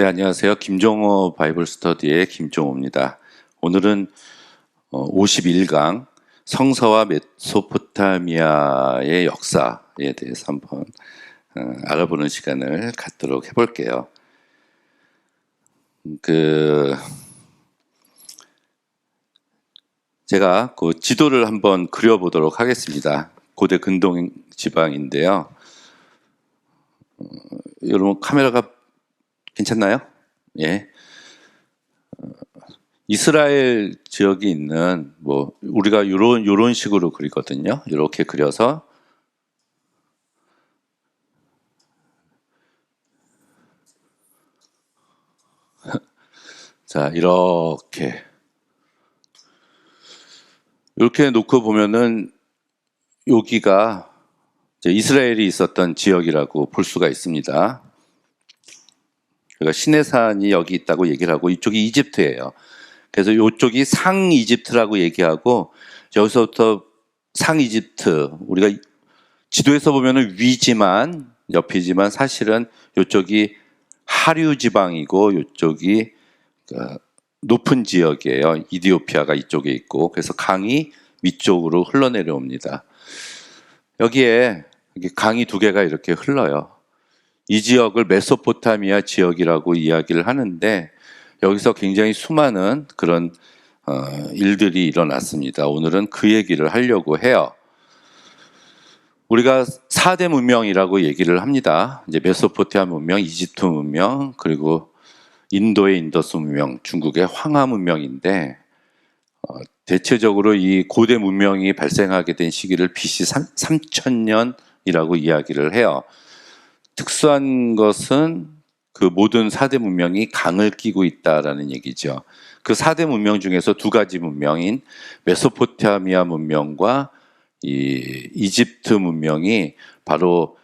네, 안녕하세요. 김종호 바이블 스터디의 김종호입니다. 오늘은 51강 성서와 메소포타미아의 역사에 대해서 한번 어, 알아보는 시간을 갖도록 해볼게요. 그 제가 그 지도를 한번 그려보도록 하겠습니다. 고대 근동 지방인데요. 어, 여러분 카메라가 괜찮나요? 예. 어, 이스라엘 지역이 있는 뭐 우리가 요런 요런 식으로 그리거든요. 이렇게 그려서 자, 이렇게 이렇게 놓고 보면은 여기가 이스라엘이 있었던 지역이라고 볼 수가 있습니다. 그러니까 시내산이 여기 있다고 얘기를 하고 이쪽이 이집트예요. 그래서 이쪽이 상 이집트라고 얘기하고 여기서부터 상 이집트 우리가 지도에서 보면은 위지만 옆이지만 사실은 이쪽이 하류 지방이고 이쪽이 그 높은 지역이에요. 이디오피아가 이쪽에 있고 그래서 강이 위쪽으로 흘러내려옵니다. 여기에 강이 두 개가 이렇게 흘러요. 이 지역을 메소포타미아 지역이라고 이야기를 하는데 여기서 굉장히 수많은 그런 어, 일들이 일어났습니다. 오늘은 그 얘기를 하려고 해요. 우리가 4대 문명이라고 얘기를 합니다. 이제 메소포타미아 문명, 이집트 문명, 그리고 인도의 인더스 문명, 중국의 황하 문명인데 어, 대체적으로 이 고대 문명이 발생하게 된 시기를 BC 3000년이라고 이야기를 해요. 특수한 것은 그 모든 4대 문명이 강을 끼고 있다라는 얘기죠. 그 4대 문명 중에서 두 가지 문명인 메소포타미아 문명과 이 이집트 문명이 바로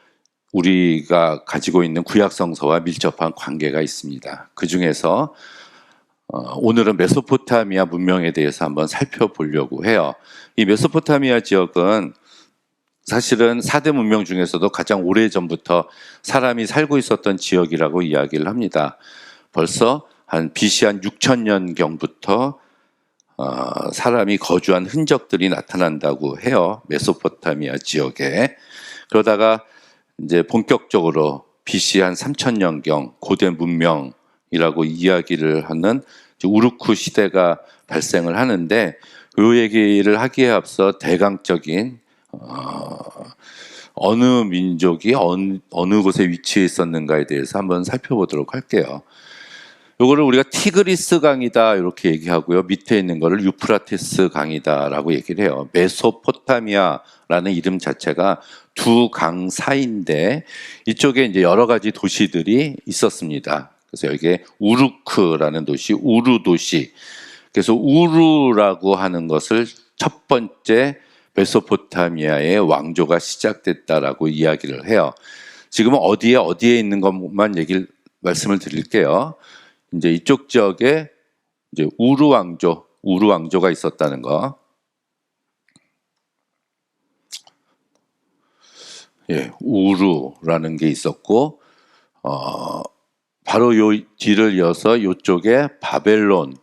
우리가 가지고 있는 구약 성서와 밀접한 관계가 있습니다. 그 중에서 어, 오늘은 메소포타미아 문명에 대해서 한번 살펴보려고 해요. 이 메소포타미아 지역은 사실은 4대 문명 중에서도 가장 오래 전부터 사람이 살고 있었던 지역이라고 이야기를 합니다. 벌써 한 BC 한 6천년 경부터 어, 사람이 거주한 흔적들이 나타난다고 해요. 메소포타미아 지역에. 그러다가 이제 본격적으로 BC 한 3천년경 고대 문명이라고 이야기를 하는 우르쿠 시대가 발생을 하는데 이 얘기를 하기에 앞서 대강적인 어, 어느 민족이 어느, 어느 곳에 위치해 있었는가에 대해서 한번 살펴보도록 할게요. 요거를 우리가 티그리스 강이다 이렇게 얘기하고요. 밑에 있는 거를 유프라테스 강이다라고 얘기를 해요. 메소포타미아라는 이름 자체가 두 강 사이인데 이쪽에 이제 여러 가지 도시들이 있었습니다. 그래서 여기에 우르크라는 도시, 우루 도시. 그래서 우루라고 하는 것을 첫 번째 메소포타미아의 왕조가 시작됐다라고 이야기를 해요. 지금은 어디에 어디에 있는 것만 얘기를 말씀을 드릴게요. 이제 이쪽 지역에 이제 우루 왕조, 우루 왕조가 있었다는 거. 예, 우루라는 게 있었고, 어, 바로 요 뒤를 이어서 이쪽에 바벨론,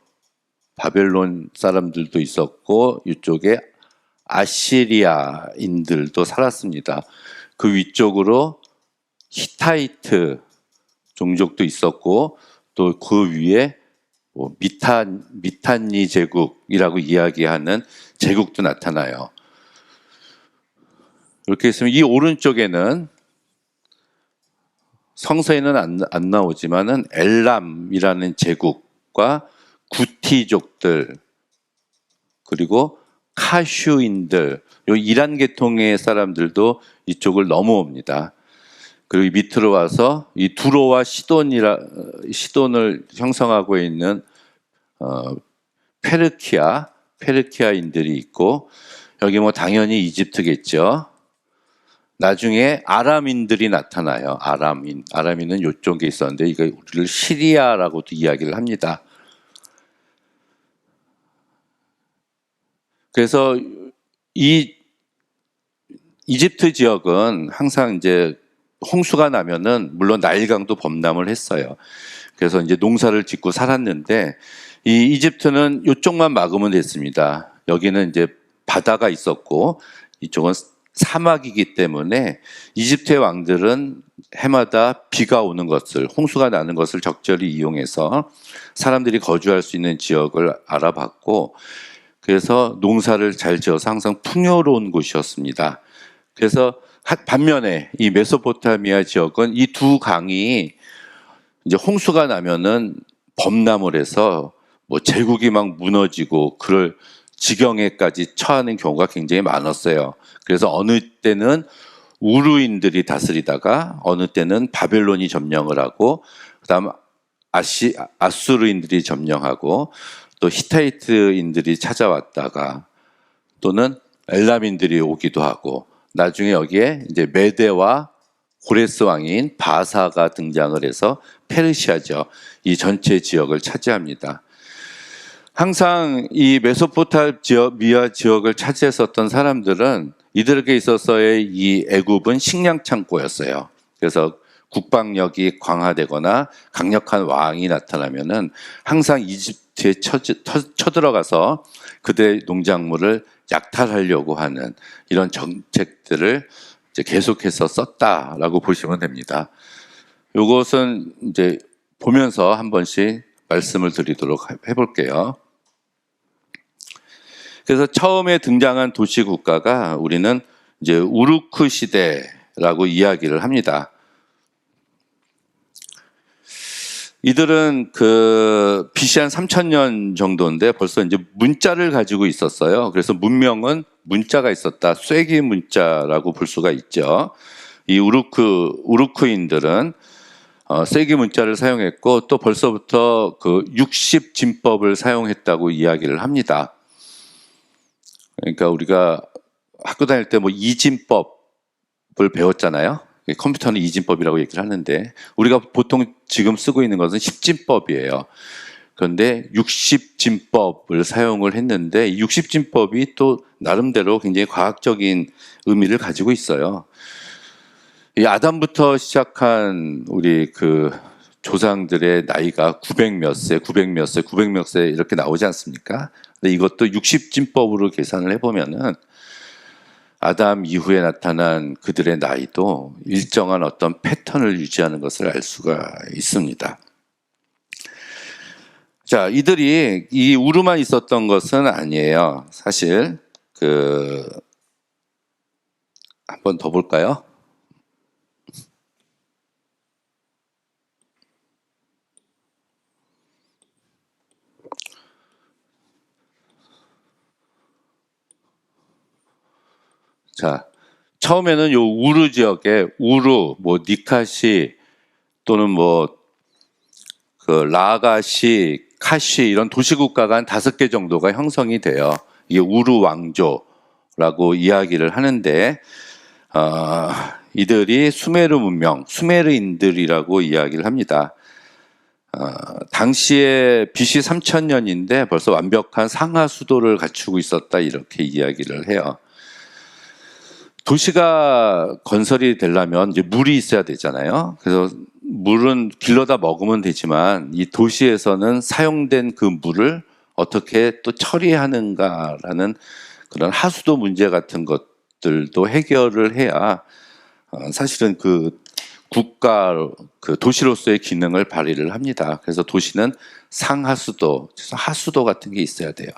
바벨론 사람들도 있었고, 이쪽에 아시리아인들도 살았습니다. 그 위쪽으로 히타이트 종족도 있었고 또 그 위에 뭐 미탄 미탄니 제국이라고 이야기하는 제국도 나타나요. 이렇게 있으면 이 오른쪽에는 성서에는 안, 안 나오지만은 엘람이라는 제국과 구티족들 그리고 카슈인들, 요 이란 계통의 사람들도 이쪽을 넘어옵니다. 그리고 밑으로 와서 이 두로와 시돈이라 시돈을 형성하고 있는 어, 페르키아, 페르키아인들이 있고 여기 뭐 당연히 이집트겠죠. 나중에 아람인들이 나타나요. 아람인, 아람인은 이쪽에 있었는데 이거 우리를 시리아라고도 이야기를 합니다. 그래서 이 이집트 지역은 항상 이제 홍수가 나면은 물론 나일강도 범람을 했어요. 그래서 이제 농사를 짓고 살았는데 이 이집트는 이쪽만 막으면 됐습니다. 여기는 이제 바다가 있었고 이쪽은 사막이기 때문에 이집트의 왕들은 해마다 비가 오는 것을 홍수가 나는 것을 적절히 이용해서 사람들이 거주할 수 있는 지역을 알아봤고 그래서 농사를 잘 지어서 항상 풍요로운 곳이었습니다. 그래서 하- 반면에 이 메소포타미아 지역은 이 두 강이 이제 홍수가 나면은 범람을 해서 뭐 제국이 막 무너지고 그럴 지경에까지 처하는 경우가 굉장히 많았어요. 그래서 어느 때는 우루인들이 다스리다가 어느 때는 바벨론이 점령을 하고 그다음 아시 아수르인들이 점령하고 또 히타이트인들이 찾아왔다가 또는 엘람인들이 오기도 하고 나중에 여기에 이제 메데와 고레스 왕인 바사가 등장을 해서 페르시아죠. 이 전체 지역을 차지합니다. 항상 이 메소포탈 지역, 지역을 차지했었던 사람들은 이들에게 있어서의 이 애굽은 식량 창고였어요. 그래서 국방력이 강화되거나 강력한 왕이 나타나면은 항상 이집 쳐, 쳐들어가서 그들의 농작물을 약탈하려고 하는 이런 정책들을 계속해서 썼다라고 보시면 됩니다. 이것은 이제 보면서 한 번씩 말씀을 드리도록 해볼게요. 그래서 처음에 등장한 도시 국가가 우리는 이제 우루크 시대라고 이야기를 합니다. 이들은 그 BC 한 3000년 정도인데 벌써 이제 문자를 가지고 있었어요. 그래서 문명은 문자가 있었다. 쐐기 문자라고 볼 수가 있죠. 이 우루크 우루크인들은 어, 쐐기 문자를 사용했고 또 벌써부터 그 60 진법을 사용했다고 이야기를 합니다. 그러니까 우리가 학교 다닐 때 뭐 이진법을 배웠잖아요. 컴퓨터는 이진법이라고 얘기를 하는데 우리가 보통 지금 쓰고 있는 것은 십진법이에요. 그런데 60진법을 사용을 했는데 60진법이 또 나름대로 굉장히 과학적인 의미를 가지고 있어요. 이 아담부터 시작한 우리 그 조상들의 나이가 900 몇 세, 900 몇 세, 900 몇 세 이렇게 나오지 않습니까? 근데 이것도 60진법으로 계산을 해보면은 아담 이후에 나타난 그들의 나이도 일정한 어떤 패턴을 유지하는 것을 알 수가 있습니다. 자, 이들이 이 우르만 있었던 것은 아니에요. 사실 그 한번 더 볼까요? 자, 처음에는 요 우르 지역에 우르, 뭐 니카시 또는 뭐 그 라가시, 카시 이런 도시 국가가 한 다섯 개 정도가 형성이 돼요. 이게 우르 왕조라고 이야기를 하는데 어, 이들이 수메르 문명, 수메르인들이라고 이야기를 합니다. 어, 당시에 BC 3000년인데 벌써 완벽한 상하 수도를 갖추고 있었다 이렇게 이야기를 해요. 도시가 건설이 되려면 이제 물이 있어야 되잖아요. 그래서 물은 길러다 먹으면 되지만 이 도시에서는 사용된 그 물을 어떻게 또 처리하는가라는 그런 하수도 문제 같은 것들도 해결을 해야 어, 사실은 그 국가 그 도시로서의 기능을 발휘를 합니다. 그래서 도시는 상하수도, 하수도 같은 게 있어야 돼요.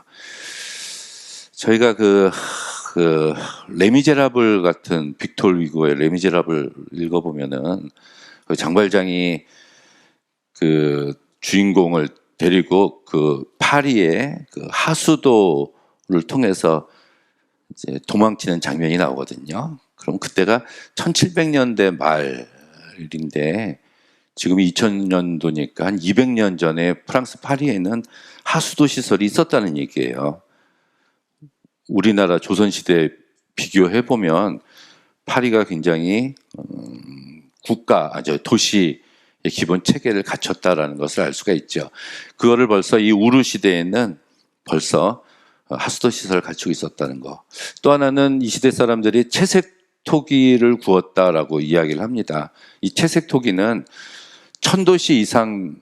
저희가 그, 그 레미제라블 같은 빅톨 위고의 레미제라블 읽어보면은 그 장발장이 그 주인공을 데리고 그 파리의 그 하수도를 통해서 이제 도망치는 장면이 나오거든요. 그럼 그때가 1700년대 말인데 지금 2000년도니까 한 200년 전에 프랑스 파리에는 하수도 시설이 있었다는 얘기예요. 우리나라 조선시대 비교해 보면 파리가 굉장히 음, 국가, 아저 도시의 기본 체계를 갖췄다라는 것을 알 수가 있죠. 그거를 벌써 이 우르 시대에는 벌써 하수도 시설을 갖추고 있었다는 거. 또 하나는 이 시대 사람들이 채색 토기를 구웠다라고 이야기를 합니다. 이 채색 토기는 천도시 이상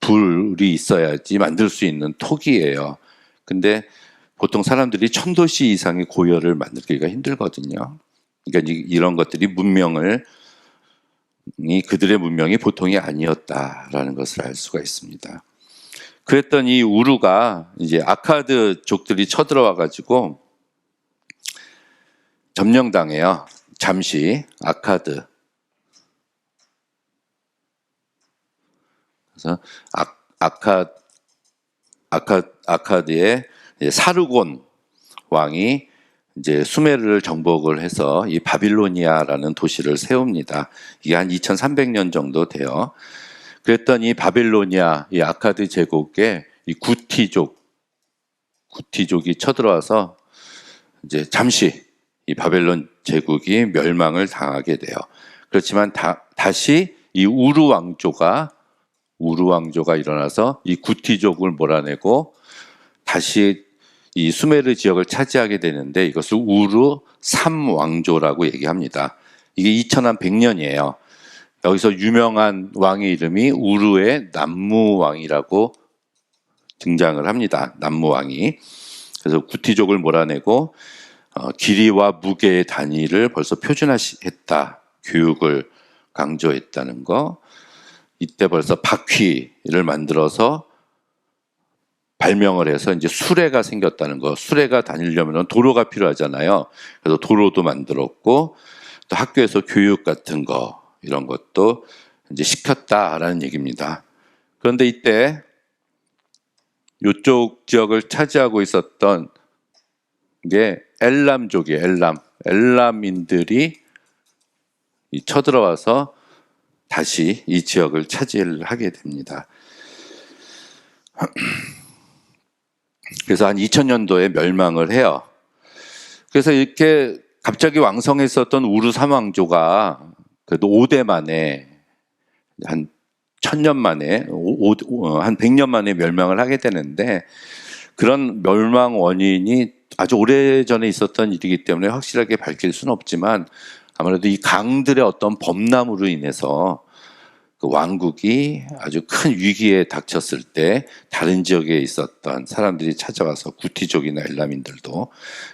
불이 있어야지 만들 수 있는 토기예요. 근데 보통 사람들이 천도시 이상의 고열을 만들기가 힘들거든요. 그러니까 이- 이런 것들이 문명을 이 그들의 문명이 보통이 아니었다라는 것을 알 수가 있습니다. 그랬더니 이 우루가 이제 아카드 족들이 쳐들어와 가지고 점령당해요. 잠시 아카드. 그래서 아, 아카 아카 아카드의 사르곤 왕이 이제 수메르를 정복을 해서 이 바빌로니아라는 도시를 세웁니다. 이게 한 2300년 정도 돼요. 그랬더니 바빌로니아 이 아카드 제국에 이 구티족 구티족이 쳐들어와서 이제 잠시 이 바벨론 제국이 멸망을 당하게 돼요. 그렇지만 다, 다시 이 우루 왕조가 우루 왕조가 일어나서 이 구티족을 몰아내고 다시 이 수메르 지역을 차지하게 되는데 이것을 우루 삼왕조라고 얘기합니다. 이게 2100년이에요. 여기서 유명한 왕의 이름이 우루의 남무왕이라고 등장을 합니다. 남무왕이. 그래서 구티족을 몰아내고 어, 길이와 무게의 단위를 벌써 표준화했다. 교육을 강조했다는 거. 이때 벌써 바퀴를 만들어서 발명을 해서 이제 수레가 생겼다는 거. 수레가 다니려면 도로가 필요하잖아요. 그래서 도로도 만들었고 또 학교에서 교육 같은 거 이런 것도 이제 시켰다라는 얘기입니다. 그런데 이때 이쪽 지역을 차지하고 있었던 게 엘람족이에요. 엘람. 엘람인들이 이 쳐들어와서 다시 이 지역을 차지하게 됩니다. 그래서 한 2000년도에 멸망을 해요. 그래서 이렇게 갑자기 왕성했었던 우르 삼왕조가 그래도 5대 만에 한 천년 만에 오- 오- 어, 한 100년 만에 멸망을 하게 되는데 그런 멸망 원인이 아주 오래전에 있었던 일이기 때문에 확실하게 밝힐 수는 없지만 아무래도 이 강들의 어떤 범람으로 인해서 그 왕국이 아주 큰 위기에 닥쳤을 때 다른 지역에 있었던 사람들이 찾아와서 구티족이나 엘라민들도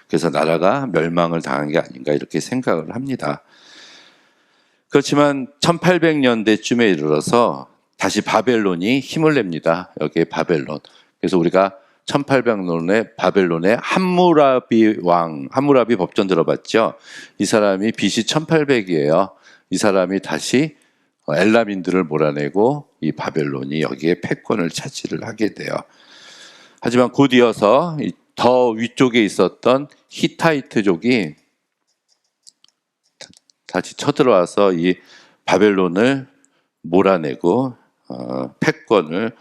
그래서 나라가 멸망을 당한 게 아닌가 이렇게 생각을 합니다. 그렇지만 1800년대쯤에 이르러서 다시 바벨론이 힘을 냅니다. 여기에 바벨론. 그래서 우리가 1800년에 바벨론의 함무라비 왕, 함무라비 법전 들어봤죠? 이 사람이 BC 1800이에요. 이 사람이 다시 엘라민들을 몰아내고 이 바벨론이 여기에 패권을 차지를 하게 돼요. 하지만 곧 이어서 이더 위쪽에 있었던 히타이트족이 다시 쳐들어와서 이 바벨론을 몰아내고 어, 패권을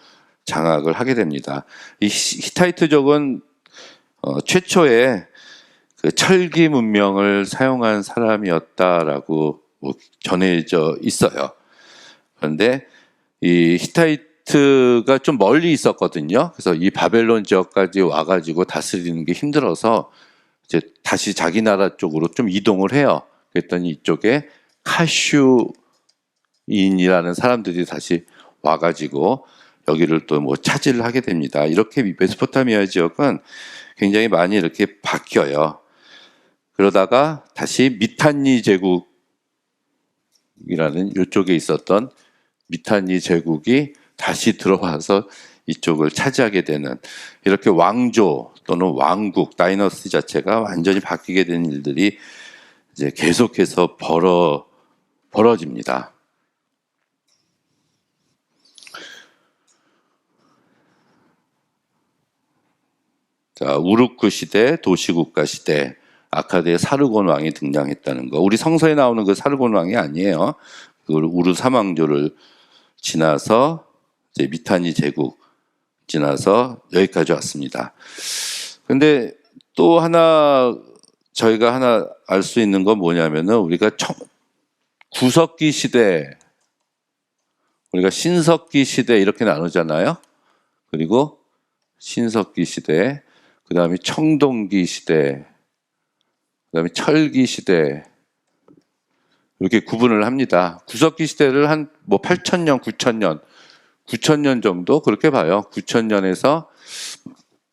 장악을 하게 됩니다. 이 히- 히타이트족은 어, 최초의 그 철기 문명을 사용한 사람이었다라고 뭐 전해져 있어요. 그런데 이 히타이트가 좀 멀리 있었거든요. 그래서 이 바벨론 지역까지 와가지고 다스리는 게 힘들어서 이제 다시 자기 나라 쪽으로 좀 이동을 해요. 그랬더니 이쪽에 카슈인이라는 사람들이 다시 와가지고 여기를 또 뭐 차지를 하게 됩니다. 이렇게 메소포타미아 지역은 굉장히 많이 이렇게 바뀌어요. 그러다가 다시 미탄니 제국이라는 이쪽에 있었던 미탄니 제국이 다시 들어와서 이쪽을 차지하게 되는 이렇게 왕조 또는 왕국 다이너스티 자체가 완전히 바뀌게 된 일들이 이제 계속해서 벌어 벌어집니다. 자, 우르크 시대, 도시국가 시대, 아카드의 사르곤 왕이 등장했다는 거. 우리 성서에 나오는 그 사르곤 왕이 아니에요. 그 우르 사망조를 지나서 이제 미타니 제국 지나서 여기까지 왔습니다. 근데 또 하나 저희가 하나 알 수 있는 건 뭐냐면은 우리가 청, 구석기 시대, 우리가 신석기 시대 이렇게 나누잖아요. 그리고 신석기 시대, 그 다음에 청동기 시대, 그 다음에 철기 시대, 이렇게 구분을 합니다. 구석기 시대를 한 뭐 8천년, 9천년, 9천년 정도 그렇게 봐요. 9천년에서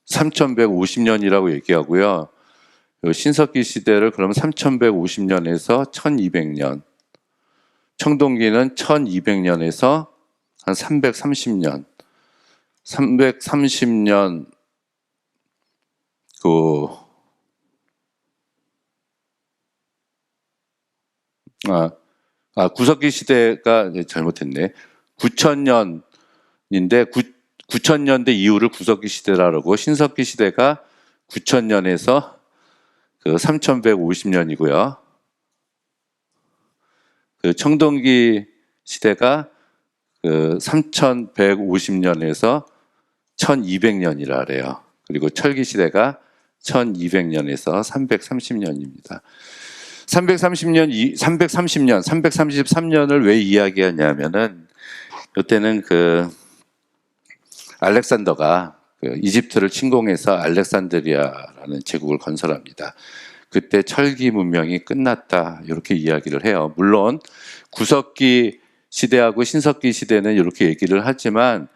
3150년이라고 얘기하고요. 요 신석기 시대를 그러면 3150년에서 1200년. 청동기는 1200년에서 한 330년. 330년 그 아, 아 구석기 시대가 네, 잘못했네. 9천년인데 9, 9천년대 이후를 구석기 시대라고 신석기 시대가 9천년에서 그 3150년이고요. 그 청동기 시대가 그 3150년에서 1200년이라 그래요. 그리고 철기 시대가 1200년에서 330년입니다. 330년, 330년, 333년을 왜 이야기하냐면은 이때는 그 알렉산더가 그 이집트를 침공해서 알렉산드리아라는 제국을 건설합니다. 그때 철기 문명이 끝났다 이렇게 이야기를 해요. 물론 구석기 시대하고 신석기 시대는 이렇게 얘기를 하지만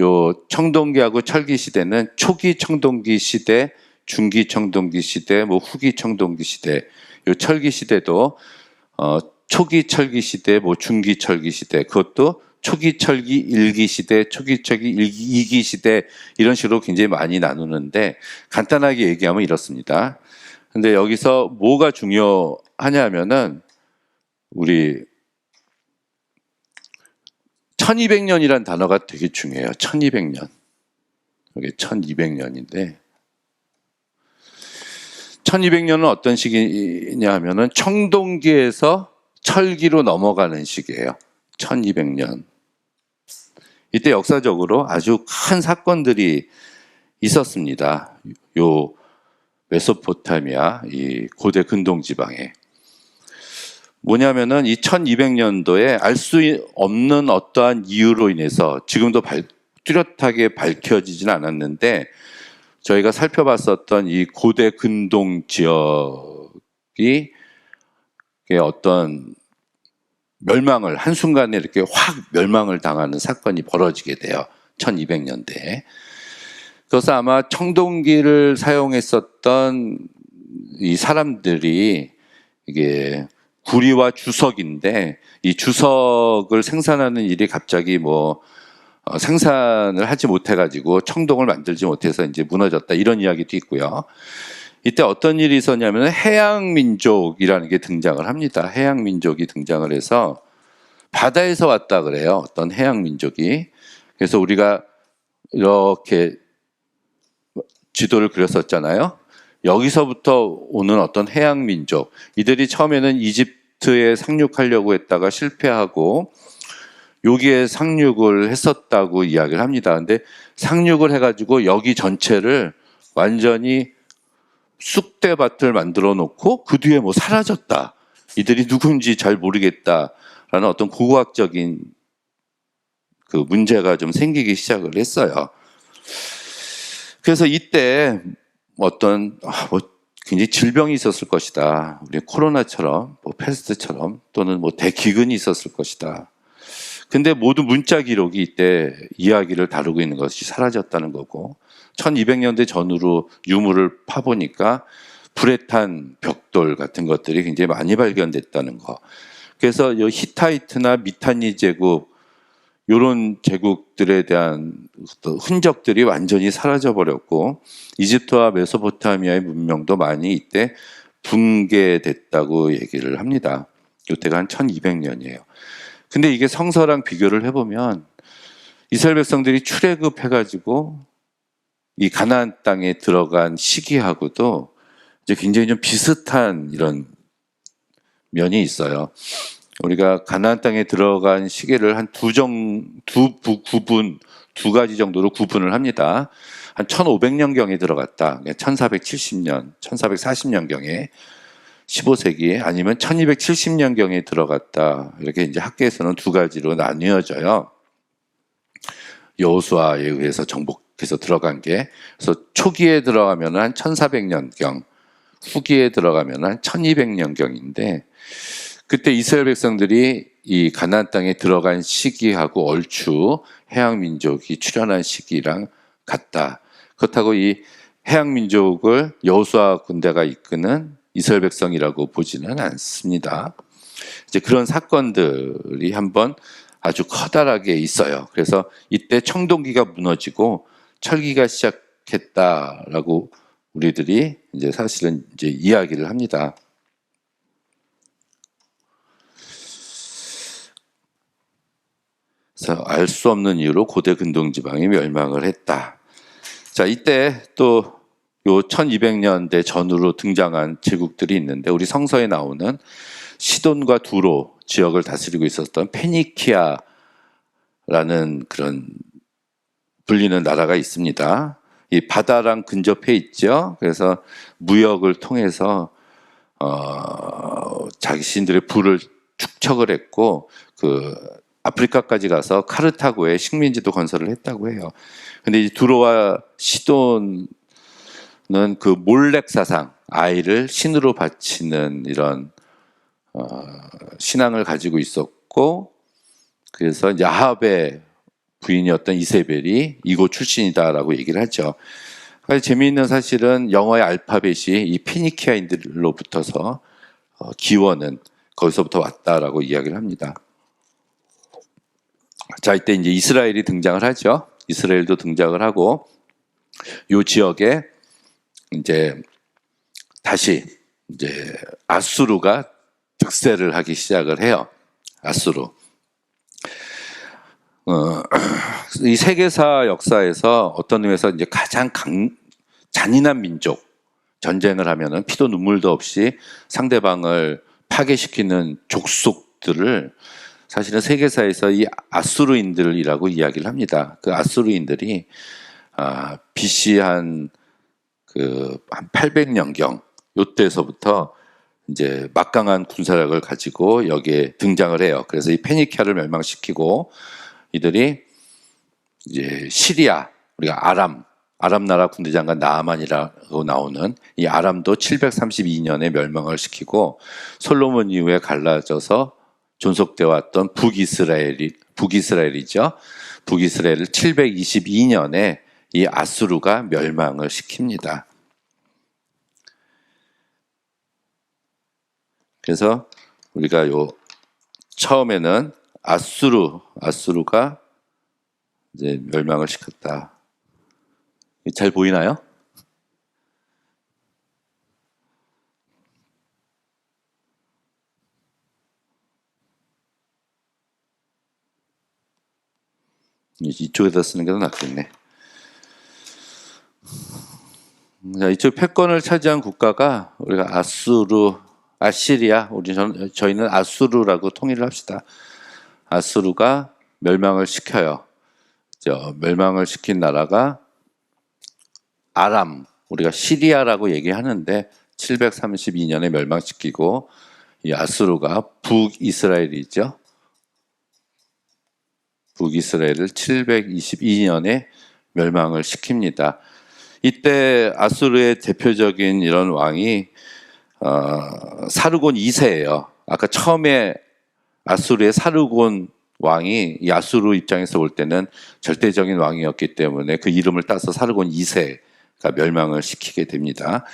요 청동기하고 철기 시대는 초기 청동기 시대, 중기 청동기 시대, 뭐 후기 청동기 시대, 요 철기 시대도 어 초기 철기 시대, 뭐 중기 철기 시대 그것도 초기 철기 일기 시대, 초기 철기 일기 이기 시대 이런 식으로 굉장히 많이 나누는데 간단하게 얘기하면 이렇습니다. 근데 여기서 뭐가 중요하냐면은 우리 1200년이란 단어가 되게 중요해요. 1200년. 여기 1200년인데 1200년은 어떤 시기냐 하면은 청동기에서 철기로 넘어가는 시기예요. 1200년. 이때 역사적으로 아주 큰 사건들이 있었습니다. 요 메소포타미아 이 고대 근동 지방에 뭐냐면은 이 1200년도에 알 수 없는 어떠한 이유로 인해서 지금도 발, 뚜렷하게 밝혀지진 않았는데 저희가 살펴봤었던 이 고대 근동 지역이 어떤 멸망을 한순간에 이렇게 확 멸망을 당하는 사건이 벌어지게 돼요. 1200년대에. 그래서 아마 청동기를 사용했었던 이 사람들이 이게 구리와 주석인데 이 주석을 생산하는 일이 갑자기 뭐 어, 생산을 하지 못해가지고 청동을 만들지 못해서 이제 무너졌다 이런 이야기도 있고요. 이때 어떤 일이 있었냐면 해양 민족이라는 게 등장을 합니다. 해양 민족이 등장을 해서 바다에서 왔다 그래요. 어떤 해양 민족이. 그래서 우리가 이렇게 지도를 그렸었잖아요. 여기서부터 오는 어떤 해양 민족. 이들이 처음에는 이집트에 상륙하려고 했다가 실패하고 여기에 상륙을 했었다고 이야기를 합니다. 근데 상륙을 해가지고 여기 전체를 완전히 쑥대밭을 만들어 놓고 그 뒤에 뭐 사라졌다. 이들이 누군지 잘 모르겠다라는 어떤 고고학적인 그 문제가 좀 생기기 시작을 했어요. 그래서 이때 어떤 아, 뭐 굉장히 질병이 있었을 것이다. 우리 코로나처럼 뭐 패스트처럼 또는 뭐 대기근이 있었을 것이다. 근데 모두 문자 기록이 이때 이야기를 다루고 있는 것이 사라졌다는 거고 1200년대 전후로 유물을 파보니까 불에 탄 벽돌 같은 것들이 굉장히 많이 발견됐다는 거. 그래서 이 히타이트나 미타니 제국 이런 제국들에 대한 흔적들이 완전히 사라져 버렸고 이집트와 메소포타미아의 문명도 많이 이때 붕괴됐다고 얘기를 합니다. 이때가 한 1200년이에요. 근데 이게 성서랑 비교를 해보면 이스라엘 백성들이 출애굽해가지고 이 가나안 땅에 들어간 시기하고도 이제 굉장히 좀 비슷한 이런 면이 있어요. 우리가 가나안 땅에 들어간 시기를 한 두 정, 두 구분, 두 가지 정도로 구분을 합니다. 한 1500년경에 들어갔다. 1470년, 1440년경에 15세기 아니면 1270년경에 들어갔다. 이렇게 이제 학계에서는 두 가지로 나뉘어져요. 여호수아에 의해서 정복해서 들어간 게 그래서 초기에 들어가면 한 1400년경, 후기에 들어가면 한 1200년경인데 그때 이스라엘 백성들이 이 가나안 땅에 들어간 시기하고 얼추 해양 민족이 출현한 시기랑 같다. 그렇다고 이 해양 민족을 여호수아 군대가 이끄는 이스라엘 백성이라고 보지는 않습니다. 이제 그런 사건들이 한번 아주 커다랗게 있어요. 그래서 이때 청동기가 무너지고 철기가 시작했다라고 우리들이 이제 사실은 이제 이야기를 합니다. 그래서 알 수 없는 이유로 고대 근동 지방이 멸망을 했다. 자, 이때 또 요 1200년대 전후로 등장한 제국들이 있는데 우리 성서에 나오는 시돈과 두로 지역을 다스리고 있었던 페니키아라는 그런 불리는 나라가 있습니다. 이 바다랑 근접해 있죠. 그래서 무역을 통해서 어, 자신들의 부를 축척을 했고 그 아프리카까지 가서 카르타고에 식민지도 건설을 했다고 해요. 근데 이 두로와 시돈은 그 몰렉 사상 아이를 신으로 바치는 이런 어, 신앙을 가지고 있었고 그래서 야합의 부인이었던 이세벨이 이곳 출신이다라고 얘기를 하죠. 재미있는 사실은 영어의 알파벳이 이 피니키아인들로부터서 어, 기원은 거기서부터 왔다라고 이야기를 합니다. 자, 이때 이제 이스라엘이 등장을 하죠. 이스라엘도 등장을 하고 요 지역에 이제 다시 이제 아수르가 득세를 하기 시작을 해요. 아수르. 어, 이 세계사 역사에서 어떤 의미에서 이제 가장 강, 잔인한 민족 전쟁을 하면은 피도 눈물도 없이 상대방을 파괴시키는 족속들을 사실은 세계사에서 이 아수르인들이라고 이야기를 합니다. 그 아수르인들이 아, BC 한 그 한 800년경 요때서부터 이제 막강한 군사력을 가지고 여기에 등장을 해요. 그래서 이 페니키아를 멸망시키고 이들이 이제 시리아 우리가 아람 아람 나라 군대 장관 나아만이라고 나오는 이 아람도 732년에 멸망을 시키고 솔로몬 이후에 갈라져서 존속돼 왔던 북이스라엘이 북이스라엘이죠. 북이스라엘을 722년에 이 아수르가 멸망을 시킵니다. 그래서 우리가 요 처음에는 아수르 아수르가 이제 멸망을 시켰다. 잘 보이나요? 이쪽에다 쓰는 게 더 낫겠네. 자, 이쪽 패권을 차지한 국가가 우리가 아수르, 아시리아, 우리 전, 저희는 아수르라고 통일을 합시다. 아수르가 멸망을 시켜요. 저 멸망을 시킨 나라가 아람, 우리가 시리아라고 얘기하는데 732년에 멸망시키고 이 아수르가 북이스라엘이죠. 북이스라엘을 722년에 멸망을 시킵니다. 이때 아수르의 대표적인 이런 왕이 어, 사르곤 2세예요. 아까 처음에 아수르의 사르곤 왕이 이 아수르 입장에서 볼 때는 절대적인 왕이었기 때문에 그 이름을 따서 사르곤 2세가 멸망을 시키게 됩니다.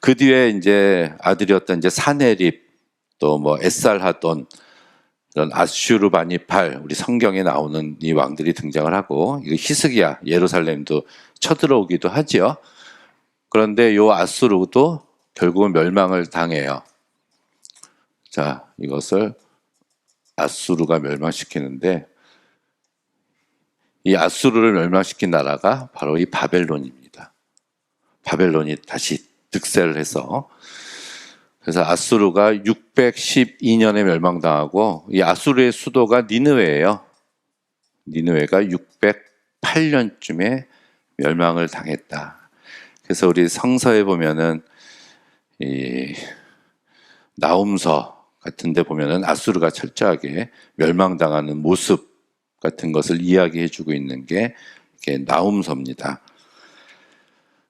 그 뒤에 이제 아들이었던 이제 사네립 또 뭐 에살하돈 이런 아슈르바니팔 우리 성경에 나오는 이 왕들이 등장을 하고 이거 히스기야 예루살렘도 쳐들어오기도 하지요. 그런데 요 아수르도 결국은 멸망을 당해요. 자, 이것을 아수르가 멸망시키는데 이 아수르를 멸망시킨 나라가 바로 이 바벨론입니다. 바벨론이 다시 득세를 해서 그래서 아수르가 612년에 멸망당하고 이 아수르의 수도가 니느웨예요. 니느웨가 608년쯤에 멸망을 당했다. 그래서 우리 성서에 보면은 이 나움서 같은데 보면은 아수르가 철저하게 멸망당하는 모습 같은 것을 이야기해주고 있는 게 이게 나움서입니다.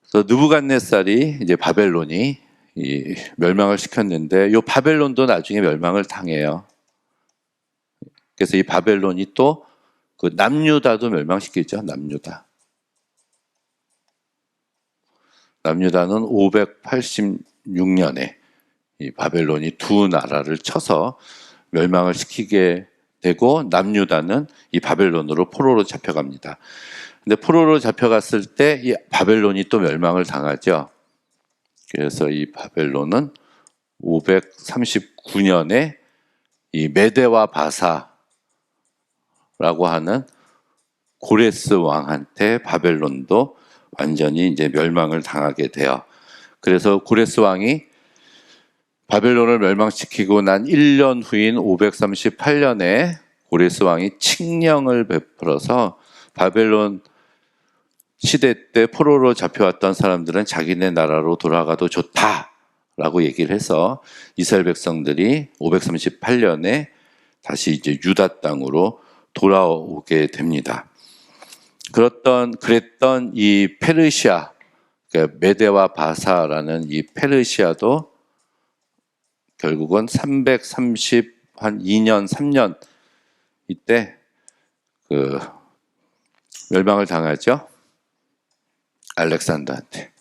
그래서 느부갓네살이 이제 바벨론이 이 멸망을 시켰는데 요 바벨론도 나중에 멸망을 당해요. 그래서 이 바벨론이 또 그 남유다도 멸망시키죠. 남유다. 남유다는 586년에 이 바벨론이 두 나라를 쳐서 멸망을 시키게 되고 남유다는 이 바벨론으로 포로로 잡혀갑니다. 근데 포로로 잡혀갔을 때 이 바벨론이 또 멸망을 당하죠. 그래서 이 바벨론은 539년에 이 메데와 바사라고 하는 고레스 왕한테 바벨론도 완전히 이제 멸망을 당하게 돼요. 그래서 고레스 왕이 바벨론을 멸망시키고 난 1년 후인 538년에 고레스 왕이 칙령을 베풀어서 바벨론 시대 때 포로로 잡혀왔던 사람들은 자기네 나라로 돌아가도 좋다라고 얘기를 해서 이스라엘 백성들이 538년에 다시 이제 유다 땅으로 돌아오게 됩니다. 그랬던 그랬던 이 페르시아 그러니까 메데와 바사라는 이 페르시아도 결국은 330 한 2년 3년 이때 그 멸망을 당하죠. 알렉산더한테.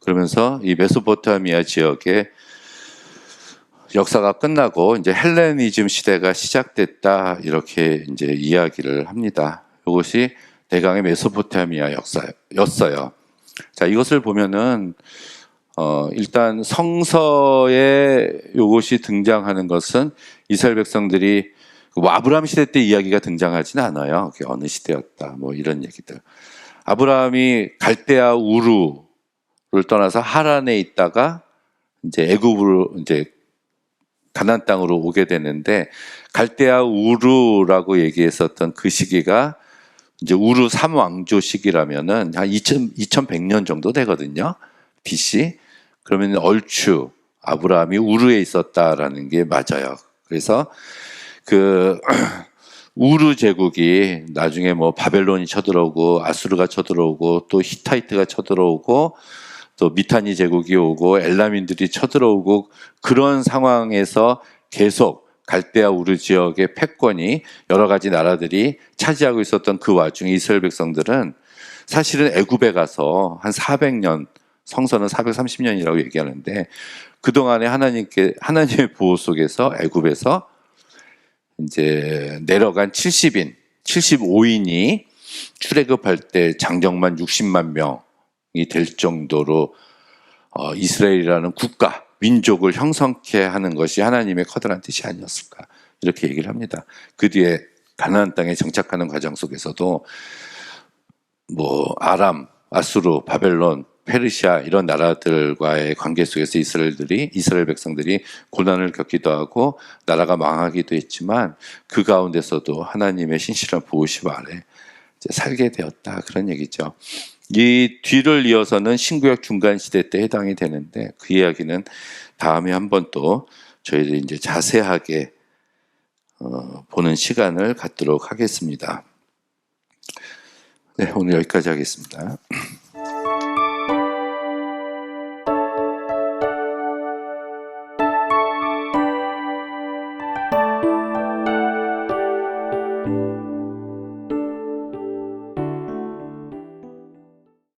그러면서 이 메소포타미아 지역에 역사가 끝나고 이제 헬레니즘 시대가 시작됐다 이렇게 이제 이야기를 합니다. 이것이 대강의 메소포타미아 역사였어요. 자 이것을 보면은 어 일단 성서에 이것이 등장하는 것은 이스라엘 백성들이 뭐 아브라함 시대 때 이야기가 등장하지는 않아요. 그게 어느 시대였다 뭐 이런 얘기들. 아브라함이 갈대아 우루를 떠나서 하란에 있다가 이제 애굽으로 이제 가나안 땅으로 오게 되는데 갈대아 우루라고 얘기했었던 그 시기가 이제 우루 삼왕조 시기라면은 한 2000, 2100년 정도 되거든요. BC. 그러면 얼추 아브라함이 우루에 있었다라는 게 맞아요. 그래서 그 우루 제국이 나중에 뭐 바벨론이 쳐들어오고 아수르가 쳐들어오고 또 히타이트가 쳐들어오고 또 미타니 제국이 오고 엘라민들이 쳐들어오고 그런 상황에서 계속 갈대아 우르 지역의 패권이 여러 가지 나라들이 차지하고 있었던 그 와중에 이스라엘 백성들은 사실은 애굽에 가서 한 400년 성서는 430년이라고 얘기하는데 그 동안에 하나님께 하나님의 보호 속에서 애굽에서 이제 내려간 70인, 75인이 출애굽할 때 장정만 60만 명이 될 정도로 어, 이스라엘이라는 국가, 민족을 형성케 하는 것이 하나님의 커다란 뜻이 아니었을까 이렇게 얘기를 합니다. 그 뒤에 가나안 땅에 정착하는 과정 속에서도 뭐 아람, 아수르, 바벨론, 페르시아 이런 나라들과의 관계 속에서 이스라엘들이 이스라엘 백성들이 고난을 겪기도 하고 나라가 망하기도 했지만 그 가운데서도 하나님의 신실한 보호심 아래 살게 되었다 그런 얘기죠. 이 뒤를 이어서는 신구약 중간 시대 때 해당이 되는데 그 이야기는 다음에 한번 또 저희들이 이제 자세하게 어, 보는 시간을 갖도록 하겠습니다. 네, 오늘 여기까지 하겠습니다.